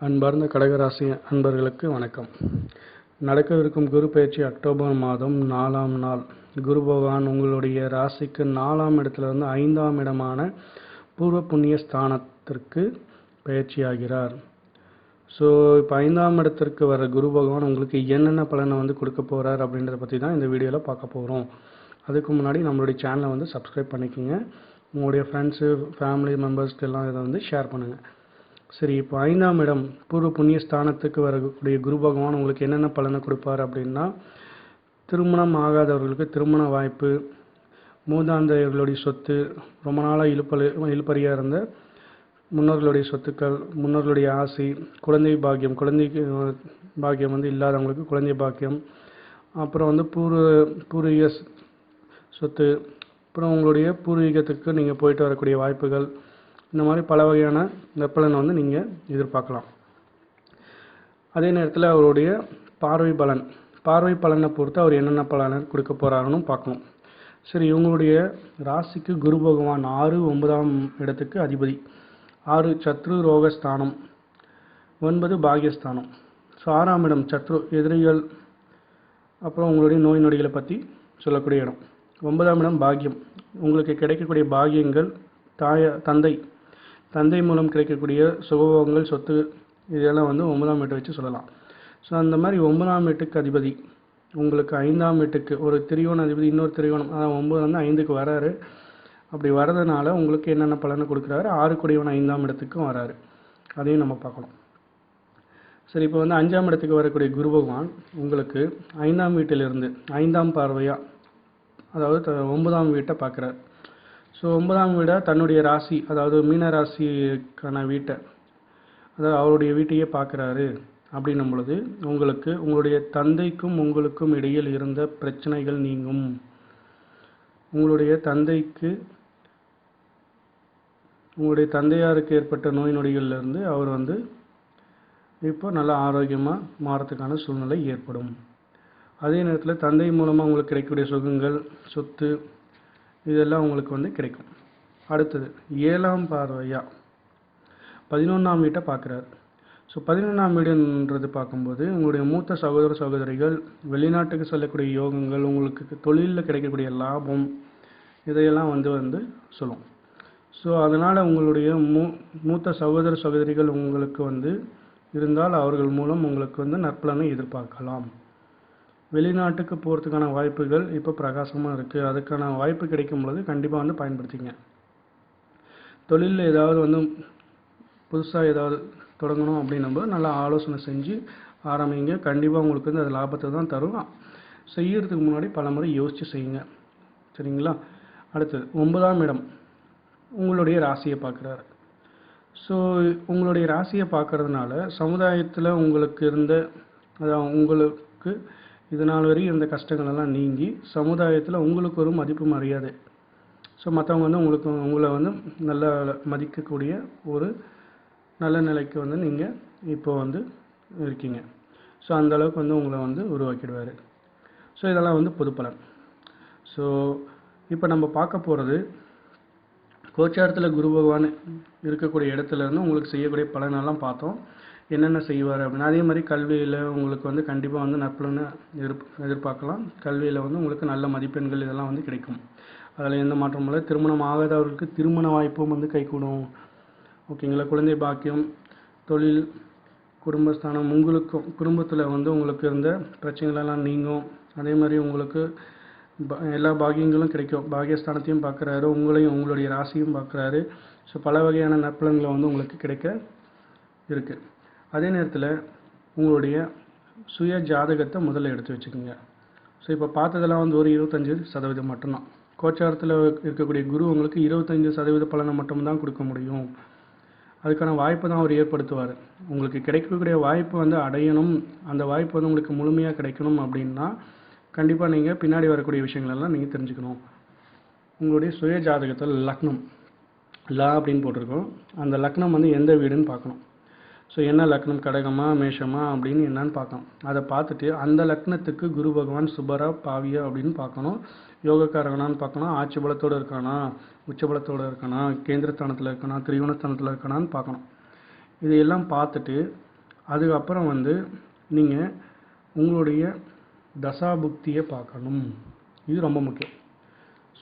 அன்பார்ந்த கடகராசி அன்பர்களுக்கு வணக்கம். நடக்கவிருக்கும் குரு பயிற்சி அக்டோபர் மாதம் நாலாம் நாள். குரு பகவான் உங்களுடைய ராசிக்கு நாலாம் இடத்திலிருந்து ஐந்தாம் இடமான பூர்வ புண்ணிய ஸ்தானத்திற்கு பயிற்சியாகிறார் ஸோ இப்போ ஐந்தாம் இடத்திற்கு வர குரு பகவான் உங்களுக்கு என்னென்ன பலனை வந்து கொடுக்க போகிறார் அப்படின்றத பற்றி தான் இந்த வீடியோவில் பார்க்க போகிறோம் அதுக்கு முன்னாடி நம்மளுடைய சேனலை வந்து சப்ஸ்கிரைப் பண்ணிக்கோங்க. உங்களுடைய ஃப்ரெண்ட்ஸு ஃபேமிலி மெம்பர்ஸ்க்கு எல்லாம் இதை வந்து ஷேர் பண்ணுங்கள் சரி இப்போ ஐந்தாம் இடம் பூர்வ புண்ணிய ஸ்தானத்துக்கு வரக்கூடிய குரு பகவான் உங்களுக்கு என்னென்ன பலனை கொடுப்பார் அப்படின்னா திருமணம் ஆகாதவர்களுக்கு திருமண வாய்ப்பு மூதாந்தையர்களுடைய சொத்து ரொம்ப நாளாக இழுப்பலு இழுப்பறியாக இருந்த முன்னோர்களுடைய சொத்துக்கள் முன்னோர்களுடைய ஆசை குழந்தை பாக்கியம் குழந்தைக்கு பாக்கியம் வந்து இல்லாதவங்களுக்கு குழந்தை பாக்கியம் அப்புறம் வந்து பூர்வ பூர்வீக சொத்து அப்புறம் உங்களுடைய பூர்வீகத்துக்கு நீங்கள் போயிட்டு வரக்கூடிய வாய்ப்புகள் இந்த மாதிரி பல வகையான வெப்பலனை வந்து நீங்கள் எதிர்பார்க்கலாம். அதே நேரத்தில் அவருடைய பார்வை பலன். பார்வை பலனை பொறுத்து அவர் என்னென்ன பலனை கொடுக்க போகிறாருன்னு பார்க்கணும். சரி இவங்களுடைய ராசிக்கு குரு பகவான் ஆறு ஒன்பதாம் இடத்துக்கு அதிபதி. ஆறு சத்ரு ரோகஸ்தானம். ஒன்பது பாகியஸ்தானம். ஸோ ஆறாம் இடம் சத்ரு எதிரிகள். அப்புறம் உங்களுடைய நோய் நொடிகளை பற்றி சொல்லக்கூடிய இடம். ஒன்பதாம் இடம் பாக்கியம் உங்களுக்கு கிடைக்கக்கூடிய பாகியங்கள் தாய தந்தை தந்தை மூலம் கிடைக்கக்கூடிய சுகபோகங்கள் சொத்து இதெல்லாம் வந்து ஒன்பதாம் வீட்டை வச்சு சொல்லலாம். ஸோ அந்த மாதிரி ஒன்பதாம் வீட்டுக்கு அதிபதி உங்களுக்கு ஐந்தாம் வீட்டுக்கு ஒரு திரியோண அதிபதி இன்னொரு திரியோணம் அதான் ஒம்பது வந்து ஐந்துக்கு வராரு. அப்படி வரதுனால உங்களுக்கு என்னென்ன பலனை கொடுக்குறாரு? ஆறு குடியவன் ஐந்தாம் இடத்துக்கும் வராரு. அதையும் நம்ம பார்க்கணும். சரி இப்போ வந்து அஞ்சாம் இடத்துக்கு வரக்கூடிய குரு பகவான் உங்களுக்கு ஐந்தாம் வீட்டிலிருந்து ஐந்தாம் பார்வையாக அதாவது த- ஒன்பதாம் வீட்டை பார்க்குறாரு. ஸோ ஒன்பதாம் வீடாக தன்னுடைய ராசி அதாவது மீன ராசிக்கான வீட்டை அதாவது அவருடைய வீட்டையே பார்க்குறாரு அப்படின்னும் பொழுது உங்களுக்கு உங்களுடைய தந்தைக்கும் உங்களுக்கும் இடையில் இருந்த பிரச்சனைகள் நீங்கும். உங்களுடைய தந்தைக்கு உங்களுடைய தந்தையாருக்கு ஏற்பட்ட நோய் நொடிகள்ல இருந்து அவர் வந்து இப்போ நல்லா ஆரோக்கியமாக மாறத்துக்கான சூழ்நிலை ஏற்படும். அதே நேரத்தில் தந்தை மூலமாக உங்களுக்கு கிடைக்கக்கூடிய சுகங்கள் சொத்து இதெல்லாம் உங்களுக்கு வந்து கிடைக்கும். அடுத்தது ஏழாம் பார்வையா? பதினொன்றாம் வீட்டை பார்க்குறாரு. ஸோ பதினொன்றாம் வீடுன்றது பார்க்கும்போது உங்களுடைய மூத்த சகோதர சகோதரிகள் வெளிநாட்டுக்கு செல்லக்கூடிய யோகங்கள் உங்களுக்கு தொழிலில் கிடைக்கக்கூடிய லாபம் இதையெல்லாம் வந்து வந்து சொல்லும். ஸோ அதனால் உங்களுடைய மூ மூத்த சகோதர சகோதரிகள் உங்களுக்கு வந்து இருந்தால் அவர்கள் மூலம் உங்களுக்கு வந்து நற்பலனை எதிர்பார்க்கலாம். வெளிநாட்டுக்கு போகிறதுக்கான வாய்ப்புகள் இப்போ பிரகாசமாக இருக்குது அதுக்கான வாய்ப்பு கிடைக்கும் பொழுது கண்டிப்பாக வந்து பயன்படுத்திங்க தொழிலில் ஏதாவது வந்து புதுசாக ஏதாவது தொடங்கணும் அப்படின்னும்போது நல்லா ஆலோசனை செஞ்சு ஆரம்பிங்க. கண்டிப்பாக உங்களுக்கு வந்து அது லாபத்தை தான் தரும். செய்யறதுக்கு முன்னாடி பல முறை யோசித்து செய்யுங்க. சரிங்களா? அடுத்தது ஒன்பதாம் இடம் உங்களுடைய ராசியை பார்க்குறாரு. ஸோ உங்களுடைய ராசியை பார்க்கறதுனால சமுதாயத்தில் உங்களுக்கு இருந்த அதாவது உங்களுக்கு இது நாள் வரைக்கும் இருந்த கஷ்டங்கள் எல்லாம் நீங்கி சமுதாயத்தில் உங்களுக்கு ஒரு மதிப்பு மரியாதை ஸோ மற்றவங்க வந்து உங்களுக்கு உங்களை வந்து நல்ல மதிக்கக்கூடிய ஒரு நல்ல நிலைக்கு வந்து நீங்கள் இப்போ வந்து இருக்கீங்க. ஸோ அந்த அளவுக்கு வந்து உங்களை வந்து உருவாக்கிடுவார். ஸோ இதெல்லாம் வந்து பொது ஸோ இப்போ நம்ம பார்க்க போகிறது கோச்சாரத்தில் குரு பகவான் இருக்கக்கூடிய இடத்துல இருந்து உங்களுக்கு செய்யக்கூடிய பலனெல்லாம் பார்த்தோம். என்னென்ன செய்வார் அப்படின்னு அதே மாதிரி கல்வியில் உங்களுக்கு வந்து கண்டிப்பாக வந்து நற்பலனை எதிர்ப் எதிர்பார்க்கலாம். கல்வியில் வந்து உங்களுக்கு நல்ல மதிப்பெண்கள் இதெல்லாம் வந்து கிடைக்கும். அதில் எந்த மாற்றமும் இல்லை. திருமணம் ஆகாதவர்களுக்கு திருமண வாய்ப்பும் வந்து கைகூடும். ஓகேங்களா குழந்தை பாக்கியம் தொழில் குடும்பஸ்தானம் உங்களுக்கும் குடும்பத்தில் வந்து உங்களுக்கு இருந்த பிரச்சனைகளெல்லாம் நீங்கும். அதே மாதிரி உங்களுக்கு ப- எல்லா பாக்கியங்களும் கிடைக்கும். பாகியஸ்தானத்தையும் பார்க்குறாரு. உங்களையும் உங்களுடைய ராசியும் பார்க்குறாரு. ஸோ பல வகையான நற்பலன்களை வந்து உங்களுக்கு கிடைக்க இருக்குது அதே நேரத்தில் உங்களுடைய சுய ஜாதகத்தை முதல்ல எடுத்து வச்சுக்கோங்க. ஸோ இப்போ பார்த்ததெல்லாம் வந்து ஒரு இருபத்தஞ்சி சதவீதம் மட்டும்தான். கோச்சாரத்தில் இருக்கக்கூடிய குரு உங்களுக்கு இருபத்தஞ்சி சதவீத பலனை மட்டும்தான் கொடுக்க முடியும். அதுக்கான வாய்ப்பை தான் அவர் ஏற்படுத்துவார். உங்களுக்கு கிடைக்கக்கூடிய வாய்ப்பு வந்து அடையணும். அந்த வாய்ப்பு வந்து உங்களுக்கு முழுமையாக கிடைக்கணும் அப்படின்னா கண்டிப்பாக நீங்கள் பின்னாடி வரக்கூடிய விஷயங்களெல்லாம் நீங்கள் தெரிஞ்சுக்கணும். உங்களுடைய சுய ஜாதகத்தில் லக்னம் லா அப்படின்னு போட்டிருக்கோம். அந்த லக்னம் வந்து எந்த வீடுன்னு பார்க்கணும். ஸோ என்ன லக்னம் கடகமா மேஷமா அப்படின்னு என்னன்னு பார்க்கணும் அதை பார்த்துட்டு அந்த லக்னத்துக்கு குரு பகவான் சுபரா பாவியா அப்படின்னு பார்க்கணும். யோகக்காரகனான்னு பார்க்கணும். ஆட்சி பலத்தோடு இருக்கானா? உச்சபலத்தோடு இருக்கானா? கேந்திரஸ்தானத்தில் இருக்கானா? திரிகோணஸ்தானத்தில் இருக்கானான்னு பார்க்கணும். இதையெல்லாம் பார்த்துட்டு அதுக்கப்புறம் வந்து நீங்கள் உங்களுடைய தசாபுக்தியை பார்க்கணும். இது ரொம்ப முக்கியம்.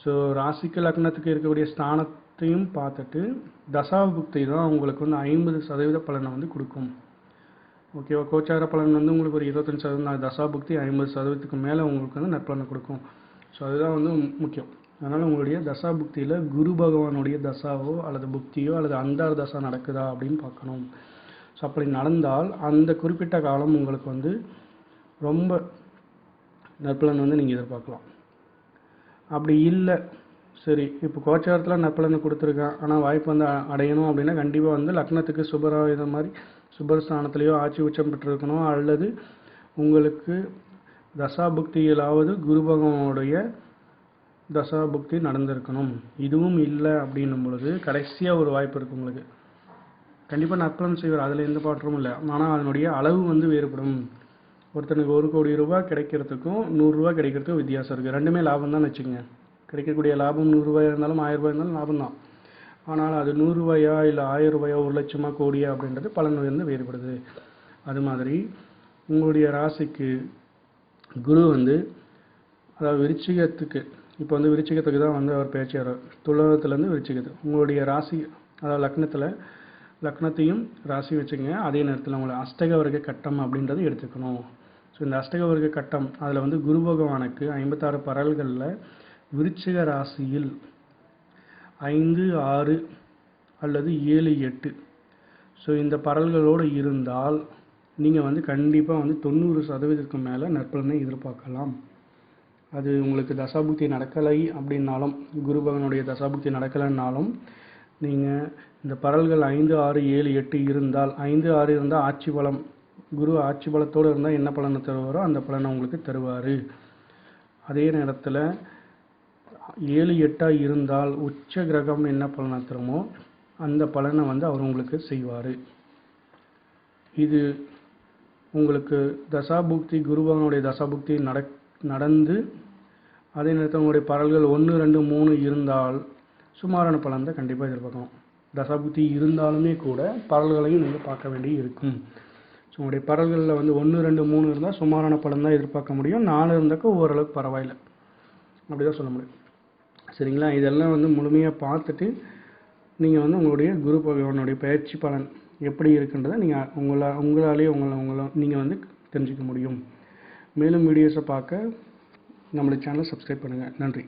ஸோ ராசிக்கு லக்னத்துக்கு இருக்கக்கூடிய ஸ்தானத்தையும் பார்த்துட்டு தசாபுக்தி தான் உங்களுக்கு வந்து ஐம்பது சதவீத பலனை வந்து கொடுக்கும். ஓகேவா கோச்சார பலன் வந்து உங்களுக்கு ஒரு இருபத்தஞ்சு சதவீதம் தசாபுக்தி ஐம்பது சதவீதத்துக்கு மேலே உங்களுக்கு வந்து நற்பலனை கொடுக்கும். ஸோ அதுதான் வந்து முக்கியம். அதனால் உங்களுடைய தசாபுக்தியில் குரு பகவானுடைய தசாவோ அல்லது புக்தியோ அல்லது அந்தார் தசா நடக்குதா அப்படின்னு பார்க்கணும். ஸோ அப்படி நடந்தால் அந்த குறிப்பிட்ட காலம் உங்களுக்கு வந்து ரொம்ப நற்பலன் வந்து நீங்கள் எதிர்பார்க்கலாம். அப்படி இல்லை சரி இப்போ கோச்சாரத்தில் நற்பலனை கொடுத்துருக்கான். ஆனால் வாய்ப்பு வந்து அடையணும் அப்படின்னா கண்டிப்பாக வந்து லக்னத்துக்கு சுபராயுதம் மாதிரி சுபரஸ்தானத்துலேயோ ஆட்சி உச்சம் பெற்றிருக்கணும். அல்லது உங்களுக்கு தசாபுக்தியிலாவது குரு பகவானுடைய தசாபுக்தி நடந்திருக்கணும். இதுவும் இல்லை அப்படின்னும் பொழுது கடைசியாக ஒரு வாய்ப்பு இருக்குது உங்களுக்கு. கண்டிப்பாக நற்பலன் செய்வார். அதில் எந்த பாற்றமும் இல்லை. ஆனால் அதனுடைய அளவு வந்து வேறுபடும். ஒருத்தனுக்கு ஒரு கோடி ரூபா கிடைக்கிறதுக்கும் நூறுரூவா கிடைக்கிறதுக்கும் வித்தியாசம் இருக்குது ரெண்டுமே லாபம் தான் வச்சுக்கோங்க. கிடைக்கக்கூடிய லாபம் நூறுரூவாயாக இருந்தாலும் ஆயிரரூபா இருந்தாலும் லாபம் தான் ஆனால் அது நூறுரூவாயா இல்லை ஆயிரம் ரூபாயா ஒரு லட்சமா கோடியா அப்படின்றது பலன் வந்து வேறுபடுது. அது மாதிரி உங்களுடைய ராசிக்கு குரு வந்து அதாவது விருச்சிகத்துக்கு இப்போ வந்து விருச்சிகத்துக்கு தான் வந்து அவர் பேச்சார் துலகத்துலேருந்து விருச்சிகத்துக்கு உங்களுடைய ராசி அதாவது லக்னத்தில் லக்னத்தையும் ராசி வச்சுக்கோங்க. அதே நேரத்தில் உங்களை அஷ்டக வர்க்க கட்டம் அப்படின்றத எடுத்துக்கணும். ஸோ இந்த அஷ்டக வர்க்க கட்டம் அதில் வந்து குரு பகவானுக்கு ஐம்பத்தாறு பரல்களில் விருச்சிக ராசியில் ஐந்து ஆறு அல்லது ஏழு எட்டு. ஸோ இந்த பரல்களோடு இருந்தால் நீங்கள் வந்து கண்டிப்பாக வந்து தொண்ணூறு சதவீதத்துக்கு மேலே நற்பலனை எதிர்பார்க்கலாம். அது உங்களுக்கு தசாபுக்தி நடக்கலை அப்படின்னாலும் குரு பகவனுடைய தசாபுக்தி நடக்கலைன்னாலும் நீங்கள் இந்த பரல்கள் ஐந்து ஆறு ஏழு எட்டு இருந்தால் ஐந்து ஆறு இருந்தால் ஆட்சி பலம் குரு ஆட்சி பலத்தோடு இருந்தால் என்ன பலனை தருவாரோ அந்த பலனை உங்களுக்கு தருவார். அதே நேரத்தில் ஏழு எட்டாக இருந்தால் உச்ச கிரகம் என்ன பலனை தருமோ அந்த பலனை வந்து அவர் உங்களுக்கு செய்வார். இது உங்களுக்கு தசாபுக்தி குருபகனுடைய தசாபுக்தி நடக் நடந்து அதே நேரத்தில் உங்களுடைய பரல்கள் ஒன்று ரெண்டு மூணு இருந்தால் சுமாரான பலன் தான் கண்டிப்பாக எதிர்பார்க்கணும். தசாபுக்தி இருந்தாலுமே கூட பரல்களையும் நீங்கள் பார்க்க வேண்டி இருக்கும். ஸோ உங்களுடைய பரல்களில் வந்து ஒன்று ரெண்டு மூணு இருந்தால் சுமாரான பலன் தான் எதிர்பார்க்க முடியும். நாலு இருந்தாக்க ஓரளவுக்கு பரவாயில்லை. அப்படி தான் சொல்ல முடியும். சரிங்களா? இதெல்லாம் வந்து முழுமையாக பார்த்துட்டு நீங்கள் வந்து உங்களுடைய குரு பகவானுடைய பயிற்சி பலன் எப்படி இருக்குன்றதை நீங்கள் உங்களா உங்களாலேயே உங்களை உங்களை நீங்கள் வந்து தெரிஞ்சுக்க முடியும். மேலும் வீடியோஸை பார்க்க நம்மளுடைய சேனலை சப்ஸ்கிரைப் பண்ணுங்கள் நன்றி.